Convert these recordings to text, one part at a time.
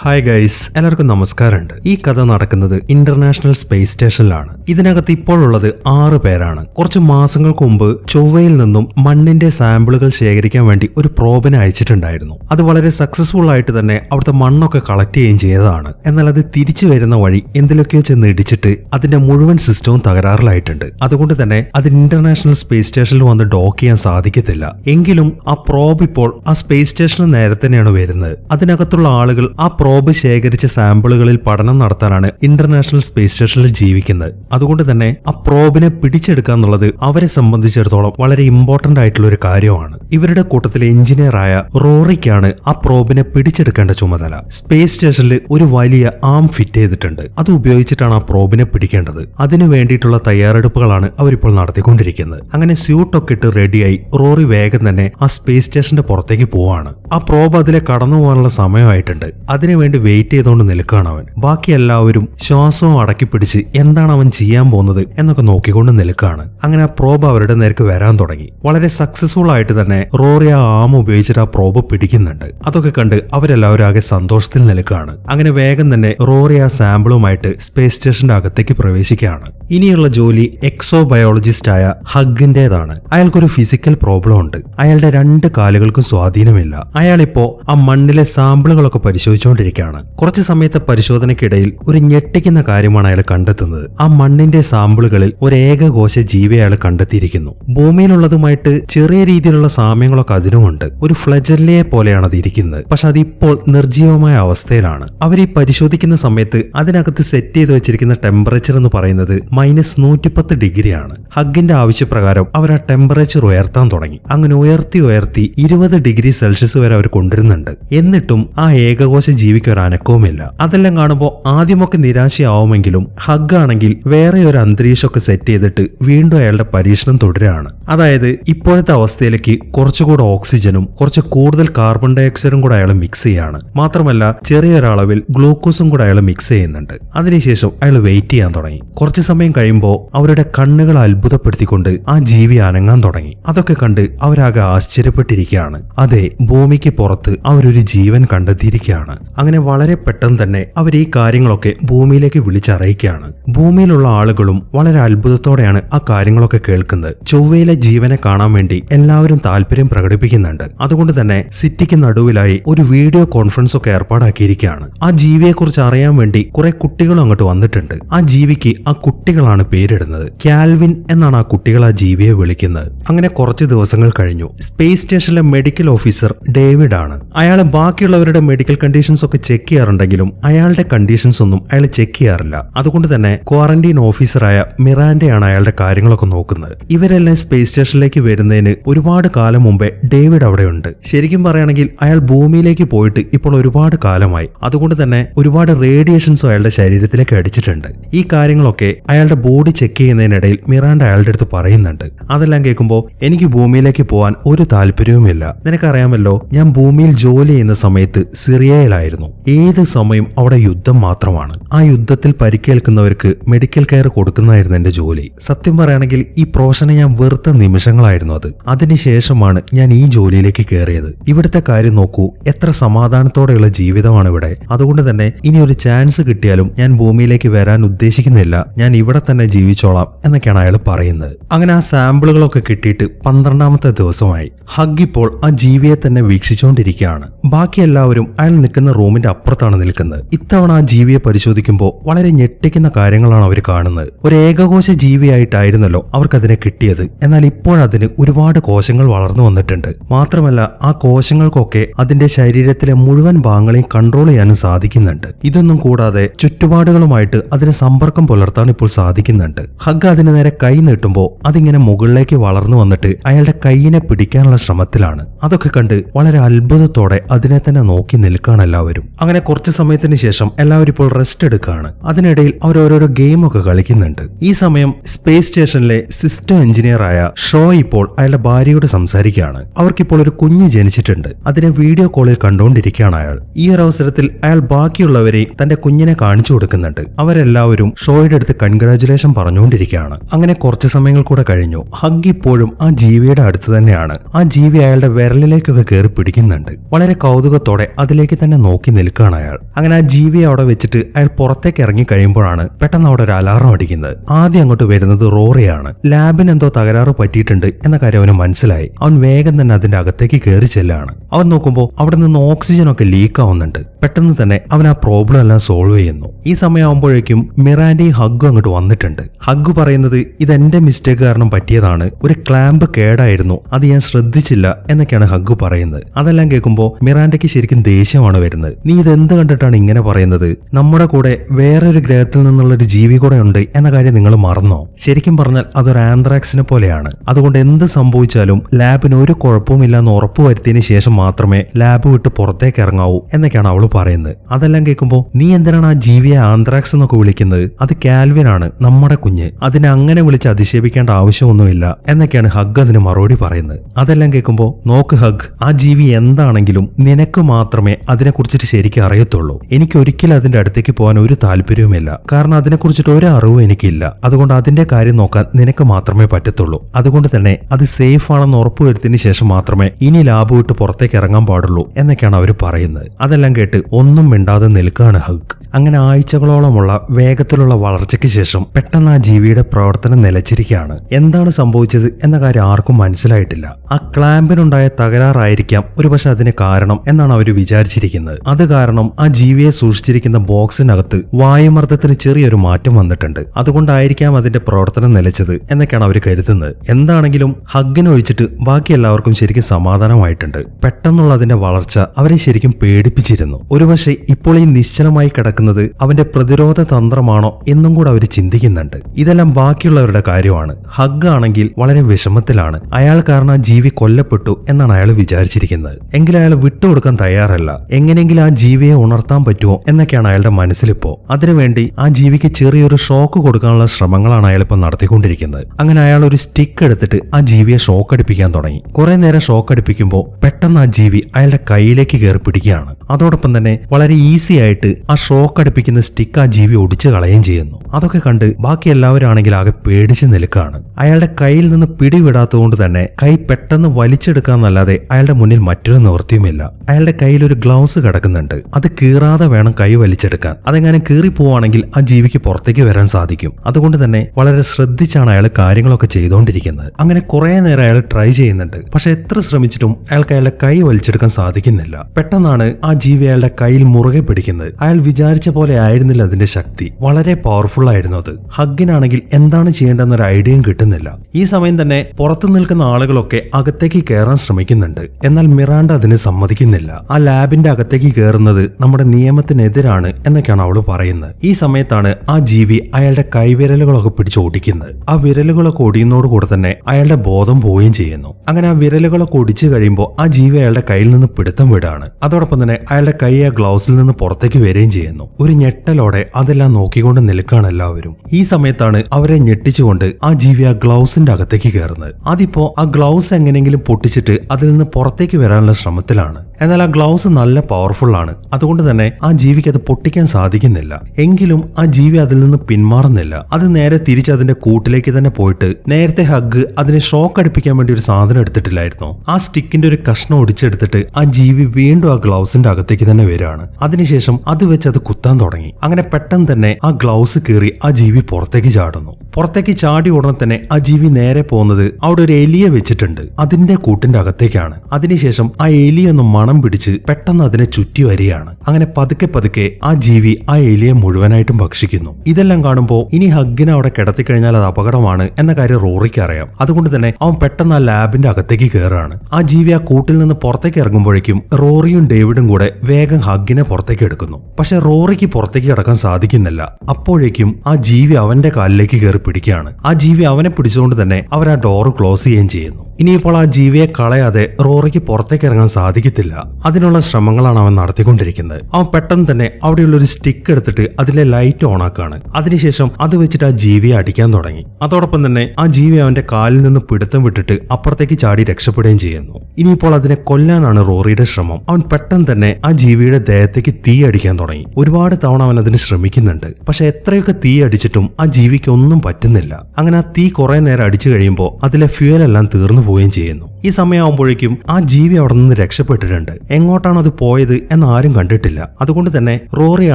Hi guys എല്ലാവർക്കും നമസ്കാരമുണ്ട്. ഈ കഥ നടക്കുന്നത് ഇന്റർനാഷണൽ സ്പേസ് സ്റ്റേഷനിലാണ് ഇതിനകത്ത് ഇപ്പോഴുള്ളത് ആറ് പേരാണ്. കുറച്ച് മാസങ്ങൾക്ക് മുമ്പ് ചൊവ്വയിൽ നിന്നും മണ്ണിന്റെ സാമ്പിളുകൾ ശേഖരിക്കാൻ വേണ്ടി ഒരു പ്രോബിനെ അയച്ചിട്ടുണ്ടായിരുന്നു. അത് വളരെ സക്സസ്ഫുൾ ആയിട്ട് തന്നെ അവിടുത്തെ മണ്ണൊക്കെ കളക്ട് ചെയ്യുകയും ചെയ്തതാണ്. എന്നാൽ അത് തിരിച്ചു വരുന്ന വഴി എന്തിലൊക്കെയോ ചെന്ന് ഇടിച്ചിട്ട് അതിന്റെ മുഴുവൻ സിസ്റ്റവും തകരാറിലായിട്ടുണ്ട്. അതുകൊണ്ട് തന്നെ അത് ഇന്റർനാഷണൽ സ്പേസ് സ്റ്റേഷനിൽ വന്ന് ഡോക്ക് ചെയ്യാൻ സാധിക്കത്തില്ല. എങ്കിലും ആ പ്രോബ് ഇപ്പോൾ ആ സ്പേസ് സ്റ്റേഷന് നേരെ തന്നെയാണ് വരുന്നത്. അതിനകത്തുള്ള ആളുകൾ ആ പ്രോബ് ശേഖരിച്ച സാമ്പിളുകളിൽ പഠനം നടത്താനാണ് ഇന്റർനാഷണൽ സ്പേസ് സ്റ്റേഷനിൽ ജീവിക്കുന്നത്. അതുകൊണ്ട് തന്നെ ആ പ്രോബിനെ പിടിച്ചെടുക്കുക എന്നുള്ളത് അവരെ സംബന്ധിച്ചിടത്തോളം വളരെ ഇമ്പോർട്ടന്റ് ആയിട്ടുള്ള ഒരു കാര്യമാണ്. ഇവരുടെ കൂട്ടത്തിലെ എഞ്ചിനീയറായ റോറിക്കാണ് ആ പ്രോബിനെ പിടിച്ചെടുക്കേണ്ട ചുമതല. സ്പേസ് സ്റ്റേഷനിൽ ഒരു വലിയ ആം ഫിറ്റ് ചെയ്തിട്ടുണ്ട്. അത് ഉപയോഗിച്ചിട്ടാണ് ആ പ്രോബിനെ പിടിക്കേണ്ടത്. അതിനു വേണ്ടിയിട്ടുള്ള തയ്യാറെടുപ്പുകളാണ് അവരിപ്പോൾ നടത്തിക്കൊണ്ടിരിക്കുന്നത്. അങ്ങനെ സ്യൂട്ടൊക്കെ ഇട്ട് റെഡിയായി റോറി വേഗം തന്നെ ആ സ്പേസ് സ്റ്റേഷന്റെ പുറത്തേക്ക് പോവാണ്. ആ പ്രോബ് അതിലെ കടന്നു പോകാനുള്ള സമയമായിട്ടുണ്ട്. അതിനുവേണ്ടി വെയിറ്റ് ചെയ്തുകൊണ്ട് നിൽക്കുകയാണ് അവൻ. ബാക്കി എല്ലാവരും ശ്വാസവും അടക്കി പിടിച്ച് എന്താണ് അവൻ ചെയ്യാൻ പോകുന്നത് എന്നൊക്കെ നോക്കിക്കൊണ്ട് നിൽക്കുകയാണ്. അങ്ങനെ ആ പ്രോബ് അവരുടെ നേർക്ക് വരാൻ തുടങ്ങി. വളരെ സക്സസ്ഫുൾ ആയിട്ട് തന്നെ റോറി ആ ആം ഉപയോഗിച്ചിട്ട് ആ പ്രോബ് പിടിക്കുന്നുണ്ട്. അതൊക്കെ കണ്ട് അവരെല്ലാവരും ആകെ സന്തോഷത്തിൽ നിൽക്കുകയാണ്. അങ്ങനെ വേഗം തന്നെ റോറി ആ സാമ്പിളുമായിട്ട് സ്പേസ് സ്റ്റേഷന്റെ അകത്തേക്ക് പ്രവേശിക്കുകയാണ്. ഇനിയുള്ള ജോലി എക്സോ ബയോളജിസ്റ്റ് ആയ ഹഗിന്റേതാണ് അയാൾക്കൊരു ഫിസിക്കൽ പ്രോബ്ലം ഉണ്ട്. അയാളുടെ രണ്ട് കാലുകൾക്കും സ്വാധീനമില്ല. അയാളിപ്പോ ആ മണ്ണിലെ സാമ്പിളുകളൊക്കെ പരിശോധിച്ചുകൊണ്ടിരിക്കുകയാണ് കുറച്ച് സമയത്തെ പരിശോധനയ്ക്കിടയിൽ ഒരു ഞെട്ടിക്കുന്ന കാര്യമാണ് അയാൾ കണ്ടെത്തുന്നത്. ആ മണ്ണിന്റെ സാമ്പിളുകളിൽ ഒരു ഏകകോശ ജീവി അയാൾ കണ്ടെത്തിയിരിക്കുന്നു. ഭൂമിയിലുള്ളതുമായിട്ട് ചെറിയ രീതിയിലുള്ള സാമ്യങ്ങളൊക്കെ അതിനുമുണ്ട്. ഒരു ഫ്ലജല്ലയെ പോലെയാണ് അത് ഇരിക്കുന്നത് പക്ഷെ അതിപ്പോൾ നിർജീവമായ അവസ്ഥയിലാണ്. അവർ ഈ പരിശോധിക്കുന്ന സമയത്ത് അതിനകത്ത് സെറ്റ് ചെയ്ത് വെച്ചിരിക്കുന്ന ടെമ്പറേച്ചർ എന്ന് പറയുന്നത് മൈനസ് നൂറ്റിപ്പത്ത് ഡിഗ്രിയാണ്. ഹഗ്ഗിന്റെ ആവശ്യപ്രകാരം അവർ ആ ടെമ്പറേച്ചർ ഉയർത്താൻ തുടങ്ങി. അങ്ങനെ ഉയർത്തി ഉയർത്തി ഇരുപത് ഡിഗ്രി സെൽഷ്യസ് വരെ അവർ കൊണ്ടുവരുന്നുണ്ട്. എന്നിട്ടും ആ ഏകകോശ ജീവിക്ക് ഒരു അനക്കവുമില്ല. അതെല്ലാം കാണുമ്പോൾ ആദ്യമൊക്കെ നിരാശയാവുമെങ്കിലും ഹഗ് ആണെങ്കിൽ വേറെ ഒരു അന്തരീക്ഷമൊക്കെ സെറ്റ് ചെയ്തിട്ട് വീണ്ടും അയാളുടെ പരീക്ഷണം തുടരുകയാണ്. അതായത് ഇപ്പോഴത്തെ അവസ്ഥയിലേക്ക് കുറച്ചുകൂടെ ഓക്സിജനും കുറച്ച് കൂടുതൽ കാർബൺ ഡൈ ഓക്സൈഡും കൂടെ അയാൾ മിക്സ് ചെയ്യാണ് മാത്രമല്ല ചെറിയൊരളവിൽ ഗ്ലൂക്കോസും കൂടെ അയാൾ മിക്സ് ചെയ്യുന്നുണ്ട്. അതിനുശേഷം അയാൾ വെയിറ്റ് ചെയ്യാൻ തുടങ്ങി. കുറച്ച് സമയം കഴിയുമ്പോൾ അവരുടെ കണ്ണുകൾ അത്ഭുതപ്പെടുത്തിക്കൊണ്ട് ആ ജീവി അനങ്ങാൻ തുടങ്ങി. അതൊക്കെ കണ്ട് അവരാകെ ആശ്ചര്യപ്പെട്ടിരിക്കുകയാണ്. അതെ ഭൂമിക്ക് പുറത്ത് അവരൊരു ജീവൻ കണ്ടെത്തിയിരിക്കുകയാണ്. അങ്ങനെ വളരെ പെട്ടെന്ന് തന്നെ അവർ ഈ കാര്യങ്ങളൊക്കെ ഭൂമിയിലേക്ക് വിളിച്ചറിയിക്കുകയാണ്. ഭൂമിയിലുള്ള ആളുകളും വളരെ അത്ഭുതത്തോടെയാണ് ആ കാര്യങ്ങളൊക്കെ കേൾക്കുന്നത്. ചൊവ്വയിലെ ജീവനെ കാണാൻ വേണ്ടി എല്ലാവരും താല്പര്യം പ്രകടിപ്പിക്കുന്നുണ്ട്. അതുകൊണ്ട് തന്നെ സിറ്റിക്ക് നടുവിലായി ഒരു വീഡിയോ കോൺഫറൻസ് ഒക്കെ ഏർപ്പാടാക്കിയിരിക്കുകയാണ്. ആ ജീവിയെക്കുറിച്ച് അറിയാൻ വേണ്ടി കുറെ കുട്ടികളും അങ്ങോട്ട് വന്നിട്ടുണ്ട്. ആ ജീവിക്ക് ആ കുട്ടികളാണ് പേരിടുന്നത്. കാൽവിൻ എന്നാണ് ആ കുട്ടികൾ ആ ജീവിയെ വിളിക്കുന്നത്. അങ്ങനെ കുറച്ച് ദിവസങ്ങൾ കഴിഞ്ഞു. സ്പേസ് സ്റ്റേഷനിലെ മെഡിക്കൽ ഓഫീസർ ഡേവിഡ് ആണ് അയാൾ ബാക്കിയുള്ളവരുടെ മെഡിക്കൽ കണ്ടീഷൻസ് ഒക്കെ ചെക്ക് ചെയ്യാറുണ്ടെങ്കിലും അയാളുടെ കണ്ടീഷൻസ് ഒന്നും അയാൾ ചെക്ക് ചെയ്യാറില്ല. അതുകൊണ്ട് തന്നെ ക്വാറന്റീൻ ഓഫീസറായ മിറാൻഡയാണ് അയാളുടെ കാര്യങ്ങളൊക്കെ നോക്കുന്നത്. ഇവരെല്ലാം സ്പേസ് സ്റ്റേഷനിലേക്ക് വരുന്നതിന് ഒരുപാട് കാലം മുമ്പേ ഡേവിഡ് അവിടെയുണ്ട്. ശരിക്കും പറയുകയാണെങ്കിൽ അയാൾ ഭൂമിയിലേക്ക് പോയിട്ട് ഇപ്പോൾ ഒരുപാട് കാലമായി. അതുകൊണ്ട് തന്നെ ഒരുപാട് റേഡിയേഷൻസും അയാളുടെ ശരീരത്തിലേക്ക് അടിച്ചിട്ടുണ്ട്. ഈ കാര്യങ്ങളൊക്കെ അയാളുടെ ബോഡി ചെക്ക് ചെയ്യുന്നതിനിടയിൽ മിറാൻഡ അയാളുടെ അടുത്ത് പറയുന്നുണ്ട്. അതെല്ലാം കേൾക്കുമ്പോൾ എനിക്ക് ഭൂമിയിലേക്ക് പോകാൻ ഒരു താല്പര്യവുമില്ല. നിനക്കറിയാമല്ലോ ഞാൻ ഭൂമിയിൽ ജോലി ചെയ്യുന്ന സമയത്ത് സിറിയയിലായിരുന്നു. ഏത് സമയം അവിടെ യുദ്ധം മാത്രമാണ്. ആ യുദ്ധത്തിൽ പരിക്കേൽക്കുന്നവർക്ക് മെഡിക്കൽ കെയർ കൊടുക്കുന്നതായിരുന്നു എന്റെ ജോലി. സത്യം പറയുകയാണെങ്കിൽ ഈ പ്രൊഫഷനെ ഞാൻ വെറുത്ത നിമിഷങ്ങളായിരുന്നു അത്. അതിനുശേഷമാണ് ഞാൻ ഈ ജോലിയിലേക്ക് കയറിയത്. ഇവിടുത്തെ കാര്യം നോക്കൂ എത്ര സമാധാനത്തോടെയുള്ള ജീവിതമാണ് ഇവിടെ അതുകൊണ്ട് തന്നെ ഇനി ഒരു ചാൻസ് കിട്ടിയാലും ഞാൻ ഭൂമിയിലേക്ക് വരാൻ ഉദ്ദേശിക്കുന്നില്ല. ഞാൻ തന്നെ ജീവിച്ചോളാം എന്നൊക്കെയാണ് അയാൾ പറയുന്നത്. അങ്ങനെ ആ സാമ്പിളുകളൊക്കെ കിട്ടിയിട്ട് പന്ത്രണ്ടാമത്തെ ദിവസമായി. ഹഗ് ഇപ്പോൾ ആ ജീവിയെ തന്നെ വീക്ഷിച്ചുകൊണ്ടിരിക്കുകയാണ് ബാക്കി എല്ലാവരും അയാൾ നിൽക്കുന്ന റൂമിന്റെ അപ്പുറത്താണ് നിൽക്കുന്നത്. ഇത്തവണ ആ ജീവിയെ പരിശോധിക്കുമ്പോൾ വളരെ ഞെട്ടിക്കുന്ന കാര്യങ്ങളാണ് അവർ കാണുന്നത്. ഒരു ഏകകോശ ജീവിയായിട്ടായിരുന്നല്ലോ അവർക്കതിനെ കിട്ടിയത്. എന്നാൽ ഇപ്പോഴതിന് ഒരുപാട് കോശങ്ങൾ വളർന്നു വന്നിട്ടുണ്ട്. മാത്രമല്ല ആ കോശങ്ങൾക്കൊക്കെ അതിന്റെ ശരീരത്തിലെ മുഴുവൻ ഭാഗങ്ങളെയും കൺട്രോൾ ചെയ്യാനും സാധിക്കുന്നുണ്ട്. ഇതൊന്നും കൂടാതെ ചുറ്റുപാടുകളുമായിട്ട് അതിന് സമ്പർക്കം പുലർത്താൻ ഇപ്പോൾ സാധിക്കുന്നുണ്ട്. ഹഗ് അതിന് നേരെ കൈ നീട്ടുമ്പോൾ അതിങ്ങനെ മുകളിലേക്ക് വളർന്നു വന്നിട്ട് അയാളുടെ കൈയിനെ പിടിക്കാനുള്ള ശ്രമത്തിലാണ്. അതൊക്കെ കണ്ട് വളരെ അത്ഭുതത്തോടെ അതിനെ തന്നെ നോക്കി നിൽക്കുകയാണ് എല്ലാവരും. അങ്ങനെ കുറച്ച് സമയത്തിന് ശേഷം എല്ലാവരും ഇപ്പോൾ റെസ്റ്റ് എടുക്കുകയാണ്. അതിനിടയിൽ അവർ ഓരോരോ ഗെയിം ഒക്കെ കളിക്കുന്നുണ്ട്. ഈ സമയം സ്പേസ് സ്റ്റേഷനിലെ സിസ്റ്റം എഞ്ചിനീയർ ആയ ഷോ ഇപ്പോൾ അയാളുടെ ഭാര്യയോട് സംസാരിക്കുകയാണ്. അവർക്കിപ്പോൾ ഒരു കുഞ്ഞ് ജനിച്ചിട്ടുണ്ട്. അതിനെ വീഡിയോ കോളിൽ കണ്ടുകൊണ്ടിരിക്കുകയാണ് അയാൾ. ഈ ഒരു അവസരത്തിൽ അയാൾ ബാക്കിയുള്ളവരെ തന്റെ കുഞ്ഞിനെ കാണിച്ചു കൊടുക്കുന്നുണ്ട്. അവരെല്ലാവരും ഷോയുടെ അടുത്ത് കൺഗ്രാ കൺഗ്രാചുലേഷൻ പറഞ്ഞുകൊണ്ടിരിക്കുകയാണ്. അങ്ങനെ കുറച്ച് സമയങ്ങൾ കൂടെ കഴിഞ്ഞു. ഹഗ് ഇപ്പോഴും ആ ജീവിയുടെ അടുത്ത് തന്നെയാണ്. ആ ജീവി അയാളുടെ വിരലിലേക്കൊക്കെ കയറി പിടിക്കുന്നുണ്ട്. വളരെ കൗതുകത്തോടെ അതിലേക്ക് തന്നെ നോക്കി നിൽക്കുകയാണ് അയാൾ. അങ്ങനെ ആ ജീവിയെ അവിടെ വെച്ചിട്ട് അയാൾ പുറത്തേക്ക് ഇറങ്ങി കഴിയുമ്പോഴാണ് പെട്ടെന്ന് അവിടെ ഒരു അലാറം അടിക്കുന്നത്. ആദ്യം അങ്ങോട്ട് വരുന്നത് റോറിയാണ്. ലാബിന് എന്തോ തകരാറ് പറ്റിയിട്ടുണ്ട് എന്ന കാര്യം അവന് മനസ്സിലായി. അവൻ വേഗം തന്നെ അതിന്റെ അകത്തേക്ക് കയറി ചെല്ലാണ് അവൻ നോക്കുമ്പോൾ അവിടെ നിന്ന് ഓക്സിജൻ ഒക്കെ ലീക്ക് ആവുന്നുണ്ട് പെട്ടെന്ന് തന്നെ അവൻ ആ പ്രോബ്ലം എല്ലാം സോൾവ് ചെയ്യുന്നു. ഈ സമയമാകുമ്പോഴേക്കും മിറാൻഡി ഹഗ് അങ്ങോട്ട് വന്നിട്ടുണ്ട്. ഹഗ് പറയുന്നത് ഇത് എന്റെ മിസ്റ്റേക്ക് കാരണം പറ്റിയതാണ്. ഒരു ക്ലാമ്പ് കേടായിരുന്നു. അത് ഞാൻ ശ്രദ്ധിച്ചില്ല എന്നൊക്കെയാണ് ഹഗ് പറയുന്നത്. അതെല്ലാം കേൾക്കുമ്പോൾ മിറാൻഡയ്ക്ക് ശരിക്കും ദേഷ്യമാണ് വരുന്നത്. നീ ഇതെന്ത് കണ്ടിട്ടാണ് ഇങ്ങനെ പറയുന്നത്? നമ്മുടെ കൂടെ വേറൊരു ഗ്രഹത്തിൽ നിന്നുള്ള ഒരു ജീവി കൂടെ ഉണ്ട് എന്ന കാര്യം നിങ്ങൾ മറന്നോ? ശരിക്കും പറഞ്ഞാൽ അതൊരു ആന്ത്രാക്സിനെ പോലെയാണ്. അതുകൊണ്ട് എന്ത് സംഭവിച്ചാലും ലാബിന് ഒരു കുഴപ്പവുമില്ല എന്ന് ഉറപ്പുവരുത്തിയതിനു ശേഷം മാത്രമേ ലാബ് വിട്ട് പുറത്തേക്ക് ഇറങ്ങാവൂ എന്നൊക്കെയാണ് അവൾ പറയുന്നത്. അതെല്ലാം കേൾക്കുമ്പോൾ നീ എന്തിനാണ് ആ ജീവിയെ ആന്ത്രാക്സ് എന്നൊക്കെ വിളിക്കുന്നത്? അത് കാൽവിനാണ്. നമ്മുടെ കുഞ്ഞ് അതിനെ അങ്ങനെ വിളിച്ച് അധിക്ഷേപിക്കേണ്ട ആവശ്യമൊന്നുമില്ല എന്നൊക്കെയാണ് ഹഗ് അതിന് മറുപടി പറയുന്നത്. അതെല്ലാം കേൾക്കുമ്പോൾ നോക്ക് ഹഗ് ആ ജീവി എന്താണെങ്കിലും നിനക്ക് മാത്രമേ അതിനെക്കുറിച്ചിട്ട് ശരിക്കും അറിയത്തുള്ളൂ. എനിക്ക് ഒരിക്കലും അതിന്റെ അടുത്തേക്ക് പോകാൻ ഒരു താല്പര്യവുമില്ല. കാരണം അതിനെക്കുറിച്ചിട്ട് ഒരു അറിവും എനിക്കില്ല. അതുകൊണ്ട് അതിന്റെ കാര്യം നോക്കാൻ നിനക്ക് മാത്രമേ പറ്റത്തുള്ളൂ. അതുകൊണ്ട് തന്നെ അത് സേഫ് ആണെന്ന് ഉറപ്പുവരുത്തിന് ശേഷം മാത്രമേ ഇനി ലാബ് വിട്ട് പുറത്തേക്ക് ഇറങ്ങാൻ പാടുള്ളൂ എന്നൊക്കെയാണ് അവർ പറയുന്നത്. അതെല്ലാം കേട്ട് ഒന്നും മിണ്ടാതെ നിൽക്കുകയാണ് ഹഗ്. അങ്ങനെ ആഴ്ചകളോളമുള്ള വേഗത്തിലുള്ള വളർച്ചയ്ക്ക് ശേഷം പെട്ടെന്ന് ആ ജീവിയുടെ പ്രവർത്തനം നിലച്ചിരിക്കുകയാണ്. എന്താണ് സംഭവിച്ചത് എന്ന കാര്യം ആർക്കും മനസ്സിലായിട്ടില്ല. ആ ക്ലാമ്പിനുണ്ടായ തകരാറായിരിക്കാം ഒരുപക്ഷെ അതിന് കാരണം എന്നാണ് അവർ വിചാരിച്ചിരിക്കുന്നത്. അത് കാരണം ആ ജീവിയെ സൂക്ഷിച്ചിരിക്കുന്ന ബോക്സിനകത്ത് വായുമർദ്ദത്തിന് ചെറിയൊരു മാറ്റം വന്നിട്ടുണ്ട്. അതുകൊണ്ടായിരിക്കാം അതിന്റെ പ്രവർത്തനം നിലച്ചത് എന്നൊക്കെയാണ് അവർ കരുതുന്നത്. എന്താണെങ്കിലും ഹഗ്ഗിനൊഴിച്ചിട്ട് ബാക്കി എല്ലാവർക്കും ശരിക്കും സമാധാനമായിട്ടുണ്ട്. പെട്ടെന്നുള്ള അതിന്റെ വളർച്ച അവരെ ശരിക്കും പേടിപ്പിച്ചിരുന്നു. ഒരുപക്ഷെ ഇപ്പോൾ ഈ നിശ്ചലമായി കിടക്കുന്നത് അവന്റെ പ്രതിരോധ തന്ത്രമാണോ എന്നും കൂടെ അവർ ചിന്തിക്കുന്നുണ്ട്. ഇതെല്ലാം ബാക്കിയുള്ളവരുടെ കാര്യമാണ്. ഹഗ് ആണെങ്കിൽ വളരെ വിഷമത്തിലാണ്. അയാൾ കാരണം ആ ജീവി കൊല്ലപ്പെട്ടു എന്നാണ് അയാൾ വിചാരിച്ചിരിക്കുന്നത്. എങ്കിൽ അയാൾ വിട്ടുകൊടുക്കാൻ തയ്യാറല്ല. എങ്ങനെയെങ്കിലും ആ ജീവിയെ ഉണർത്താൻ പറ്റുമോ എന്നൊക്കെയാണ് അയാളുടെ മനസ്സിലിപ്പോ. അതിനുവേണ്ടി ആ ജീവിക്ക് ചെറിയൊരു ഷോക്ക് കൊടുക്കാനുള്ള ശ്രമങ്ങളാണ് അയാൾ ഇപ്പൊ നടത്തിക്കൊണ്ടിരിക്കുന്നത്. അങ്ങനെ അയാൾ ഒരു സ്റ്റിക്ക് എടുത്തിട്ട് ആ ജീവിയെ ഷോക്ക് അടിപ്പിക്കാൻ തുടങ്ങി. കുറെ നേരം ഷോക്ക് അടിപ്പിക്കുമ്പോൾ പെട്ടെന്ന് ആ ജീവി അയാളുടെ കയ്യിലേക്ക് കയറി പിടിക്കുകയാണ് അതോടൊപ്പം തന്നെ വളരെ ഈസി ആയിട്ട് ആ ഷോക്ക് അടുപ്പിക്കുന്ന സ്റ്റിക്ക് ആ ജീവി ഒടിച്ചു കളയുകയും ചെയ്യുന്നു. അതൊക്കെ കണ്ട് ബാക്കി എല്ലാവരാണെങ്കിൽ ആകെ പേടിച്ച് നിൽക്കുകയാണ്. അയാളുടെ കയ്യിൽ നിന്ന് പിടിവിടാത്തതുകൊണ്ട് തന്നെ കൈ പെട്ടെന്ന് വലിച്ചെടുക്കാന്നല്ലാതെ അയാളുടെ മുന്നിൽ മറ്റൊരു നിവൃത്തിയുമില്ല. അയാളുടെ കയ്യിൽ ഒരു ഗ്ലൗസ് കിടക്കുന്നുണ്ട്. അത് കീറാതെ വേണം കൈ വലിച്ചെടുക്കാൻ. അതെങ്ങനെ കീറി പോവാണെങ്കിൽ ആ ജീവിക്ക് പുറത്തേക്ക് വരാൻ സാധിക്കും. അതുകൊണ്ട് തന്നെ വളരെ ശ്രദ്ധിച്ചാണ് അയാൾ കാര്യങ്ങളൊക്കെ ചെയ്തുകൊണ്ടിരിക്കുന്നത്. അങ്ങനെ കുറെ നേരം അയാൾ ട്രൈ ചെയ്യുന്നുണ്ട്. പക്ഷെ എത്ര ശ്രമിച്ചിട്ടും അയാൾക്ക് അയാളുടെ കൈ വലിച്ചെടുക്കാൻ സാധിക്കുന്നില്ല. പെട്ടെന്നാണ് ആ ജീവി അയാളുടെ കയ്യിൽ മുറുകെ പിടിക്കുന്നത്. അയാൾ വിചാരിച്ച പോലെ ആയിരുന്നില്ല അതിന്റെ ശക്തി. വളരെ പവർഫുൾ ആയിരുന്നു അത്. ഹഗ്ഗിനാണെങ്കിൽ എന്താണ് ചെയ്യേണ്ടെന്നൊരു ഐഡിയയും കിട്ടുന്നില്ല. ഈ സമയം തന്നെ പുറത്തു നിൽക്കുന്ന ആളുകളൊക്കെ അകത്തേക്ക് കയറാൻ ശ്രമിക്കുന്നുണ്ട്. എന്നാൽ മിറാണ്ട അതിന് സമ്മതിക്കുന്നില്ല. ആ ലാബിന്റെ അകത്തേക്ക് കയറുന്നത് നമ്മുടെ നിയമത്തിനെതിരാണ് എന്നൊക്കെയാണ് അവൾ പറയുന്നത്. ഈ സമയത്താണ് ആ ജീവി അയാളുടെ കൈവിരലുകളൊക്കെ പിടിച്ച് ഓടിക്കുന്നത്. ആ വിരലുകളൊക്കെ ഒടിയുന്നതോടുകൂടെ തന്നെ അയാളുടെ ബോധം പോവുകയും ചെയ്യുന്നു. അങ്ങനെ ആ വിരലുകളൊക്കെ ഒടിച്ചു കഴിയുമ്പോൾ ആ ജീവി അയാളുടെ കയ്യിൽ നിന്ന് പിടുത്തം വിടാണ്. അതോടൊപ്പം തന്നെ അയാളുടെ കൈ ആ ഗ്ലൗസിൽ നിന്ന് പുറത്തേക്ക് വരികയും ചെയ്യുന്നു. ഒരു ഞെട്ടലോടെ അതെല്ലാം നോക്കിക്കൊണ്ട് നിൽക്കുകയാണ് എല്ലാവരും. ഈ സമയത്താണ് അവരെ ഞെട്ടിച്ചുകൊണ്ട് ആ ജീവി ആ ഗ്ലൗസിന്റെ അകത്തേക്ക് കയറുന്നത്. അതിപ്പോ ആ ഗ്ലൗസ് എങ്ങനെയെങ്കിലും പൊട്ടിച്ചിട്ട് അതിൽ നിന്ന് പുറത്തേക്ക് വരാനുള്ള ശ്രമത്തിലാണ്. എന്നാൽ ആ ഗ്ലൗസ് നല്ല പവർഫുൾ ആണ്. അതുകൊണ്ട് തന്നെ ആ ജീവിക്ക് അത് പൊട്ടിക്കാൻ സാധിക്കുന്നില്ല. എങ്കിലും ആ ജീവി അതിൽ നിന്ന് പിന്മാറുന്നില്ല. അത് നേരെ തിരിച്ച് അതിന്റെ കൂട്ടിലേക്ക് തന്നെ പോയിട്ട് നേരത്തെ ഹഗ് അതിനെ ഷോക്ക് അടുപ്പിക്കാൻ വേണ്ടി ഒരു സാധനം എടുത്തിട്ടില്ലായിരുന്നു? ആ സ്റ്റിക്കിന്റെ ഒരു കഷ്ണം ഒടിച്ചെടുത്തിട്ട് ആ ജീവി വീണ്ടും ആ ഗ്ലൗസിന്റെ അകത്തേക്ക് തന്നെ വരികയാണ്. അതിനുശേഷം അത് വെച്ച് അത് കുത്താൻ തുടങ്ങി. അങ്ങനെ പെട്ടെന്ന് തന്നെ ആ ഗ്ലൗസ് കീറി ആ ജീവി പുറത്തേക്ക് ചാടുന്നു. പുറത്തേക്ക് ചാടി ഉടനെ തന്നെ ആ ജീവി നേരെ പോകുന്നത് അവിടെ ഒരു എലിയെ വെച്ചിട്ടുണ്ട്. അതിന്റെ കൂട്ടിന്റെ അകത്തേക്കാണ്. അതിനുശേഷം ആ എലിയൊന്നും മണം പിടിച്ച് പെട്ടെന്ന് അതിനെ ചുറ്റി വരികയാണ്. അങ്ങനെ പതുക്കെ പതുക്കെ ആ ജീവി ആ എലിയെ മുഴുവനായിട്ടും ഭക്ഷിക്കുന്നു. ഇതെല്ലാം കാണുമ്പോൾ ഇനി ഹഗ്ഗിനെ അവിടെ കിടത്തി കഴിഞ്ഞാൽ അത് അപകടമാണ് എന്ന കാര്യം റോറിക്ക് അറിയാം. അതുകൊണ്ട് തന്നെ അവൻ പെട്ടെന്ന് ആ ലാബിന്റെ അകത്തേക്ക് കയറുകയാണ്. ആ ജീവി ആ കൂട്ടിൽ നിന്ന് പുറത്തേക്ക് ഇറങ്ങുമ്പോഴേക്കും റോറിയും ഡേവിഡും കൂടെ വേഗം ഹഗ്ഗിനെ പുറത്തേക്ക് എടുക്കുന്നു. പക്ഷെ റോറിക്ക് പുറത്തേക്ക് കിടക്കാൻ സാധിക്കുന്നില്ല. അപ്പോഴേക്കും ആ ജീവി അവന്റെ കാലിലേക്ക് കയറി പിടിക്കുകയാണ്. ആ ജീവി അവനെ പിടിച്ചുകൊണ്ട് തന്നെ അവർ ആ ഡോറ് ക്ലോസ് ചെയ്യുകയും ചെയ്യുന്നു. ഇനിയിപ്പോൾ ആ ജീവിയെ കളയാതെ റോറിക്ക് പുറത്തേക്ക് ഇറങ്ങാൻ സാധിക്കത്തില്ല. അതിനുള്ള ശ്രമങ്ങളാണ് അവൻ നടത്തിക്കൊണ്ടിരിക്കുന്നത്. അവൻ പെട്ടെന്ന് തന്നെ അവിടെയുള്ള ഒരു സ്റ്റിക്ക് എടുത്തിട്ട് അതിലെ ലൈറ്റ് ഓൺ ആക്കുകയാണ് അതിനുശേഷം അത് വെച്ചിട്ട് ആ ജീവിയെ അടിക്കാൻ തുടങ്ങി. അതോടൊപ്പം തന്നെ ആ ജീവി അവന്റെ കാലിൽ നിന്ന് പിടുത്തം വിട്ടിട്ട് അപ്പുറത്തേക്ക് ചാടി രക്ഷപ്പെടുകയും ചെയ്യുന്നു. ഇനിയിപ്പോൾ അതിനെ കൊല്ലാനാണ് റോറിയുടെ ശ്രമം. അവൻ പെട്ടെന്ന് തന്നെ ആ ജീവിയുടെ ദേഹത്തേക്ക് തീ അടിക്കാൻ തുടങ്ങി. ഒരുപാട് തവണ അവൻ അതിന് ശ്രമിക്കുന്നുണ്ട്. പക്ഷെ എത്രയൊക്കെ തീ അടിച്ചിട്ടും ആ ജീവിക്ക് ഒന്നും പറ്റുന്നില്ല. അങ്ങനെ ആ തീ കുറെ നേരം അടിച്ചു കഴിയുമ്പോൾ അതിലെ ഫ്യൂൽ എല്ലാം തീർന്നു പോവുകയും ചെയ്യുന്നു. ഈ സമയമാകുമ്പോഴേക്കും ആ ജീവി അവിടെ നിന്ന് രക്ഷപ്പെട്ടിട്ടുണ്ട്. എങ്ങോട്ടാണ് അത് പോയത് എന്ന് ആരും കണ്ടിട്ടില്ല. അതുകൊണ്ട് തന്നെ റോറി